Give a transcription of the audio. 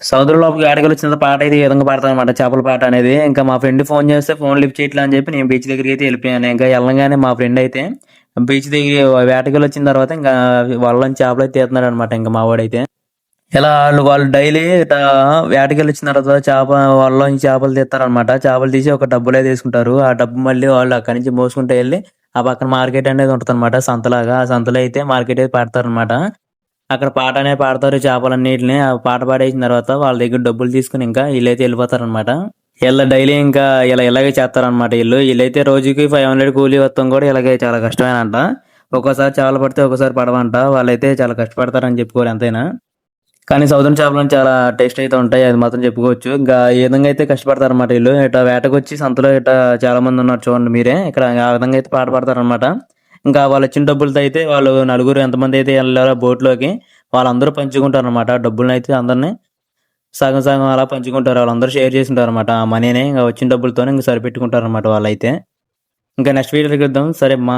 సముద్రంలోకి ఆడగలు వచ్చిన పాట అయితే విధంగా పాడతాను అనమాట చేపల పాట అనేది. ఇంకా మా ఫ్రెండ్ ఫోన్ చేస్తే ఫోన్ లిఫ్ట్ చేయట్లా అని చెప్పి నేను బీచ్ దగ్గరికి అయితే వెళ్ళిపోయాను. ఇంకా వెళ్ళగానే మా ఫ్రెండ్ అయితే బీచ్ దగ్గర వేటగలు వచ్చిన తర్వాత ఇంకా వాళ్ళని చేపలు అయితే తీస్తున్నాడు అనమాట ఇంకా మా వాడైతే ఇలా వాళ్ళు వాళ్ళు డైలీ వేటకెళ్ళి వచ్చిన తర్వాత చేప వాళ్ళ చేపలు తీస్తారనమాట చేపలు తీసి ఒక డబ్బులే తీసుకుంటారు. ఆ డబ్బు మళ్ళీ వాళ్ళు అక్కడి నుంచి మోసుకుంటూ వెళ్ళి ఆ పక్కన మార్కెట్ అనేది ఉంటుంది అనమాట సంతలాగా ఆ సంతలో అయితే మార్కెట్ అయితే పెడతారనమాట అక్కడ పాట అనే పాడతారు చేపలన్నిటిని. ఆ పాట పాడేసిన తర్వాత వాళ్ళ దగ్గర డబ్బులు తీసుకుని ఇంకా వీళ్ళైతే వెళ్ళిపోతారనమాట వీళ్ళ డైలీ ఇంకా ఇలా ఇలాగే చేస్తారనమాట వీళ్ళు వీళ్ళైతే రోజుకి ఫైవ్ హండ్రెడ్ కూలీ వస్తాం కూడా ఇలాగే చాలా కష్టమేనంట. ఒక్కోసారి చేపలు పడితే ఒక్కోసారి పడవంట. వాళ్ళైతే చాలా కష్టపడతారని చెప్పుకోవాలి ఎంతైనా. కానీ సౌదర్న్ చేపలు చాలా టేస్ట్ అయితే ఉంటాయి అది మాత్రం చెప్పుకోవచ్చు. ఇంకా ఏ విధంగా అయితే కష్టపడతారు అనమాట వీళ్ళు ఇట్లా వేటకు వచ్చి సంతలో ఇట్లా చాలా మంది ఉన్నారు చూడండి మీరే. ఇక్కడ ఆ విధంగా అయితే పాట పడతారనమాట ఇంకా వాళ్ళు వచ్చిన డబ్బులతో అయితే వాళ్ళు నలుగురు ఎంతమంది అయితే వెళ్ళారో బోట్లోకి వాళ్ళందరూ పంచుకుంటారు అనమాట డబ్బులను అయితే అందరినీ సగం సగం అలా పంచుకుంటారు. వాళ్ళందరూ షేర్ చేసుకుంటారు అనమాట ఆ మనీని ఇంకా వచ్చిన డబ్బులతోనే ఇంకా సరిపెట్టుకుంటారు అనమాట వాళ్ళైతే. ఇంకా నెక్స్ట్ వీడియోకి వద్దాం. సరే మా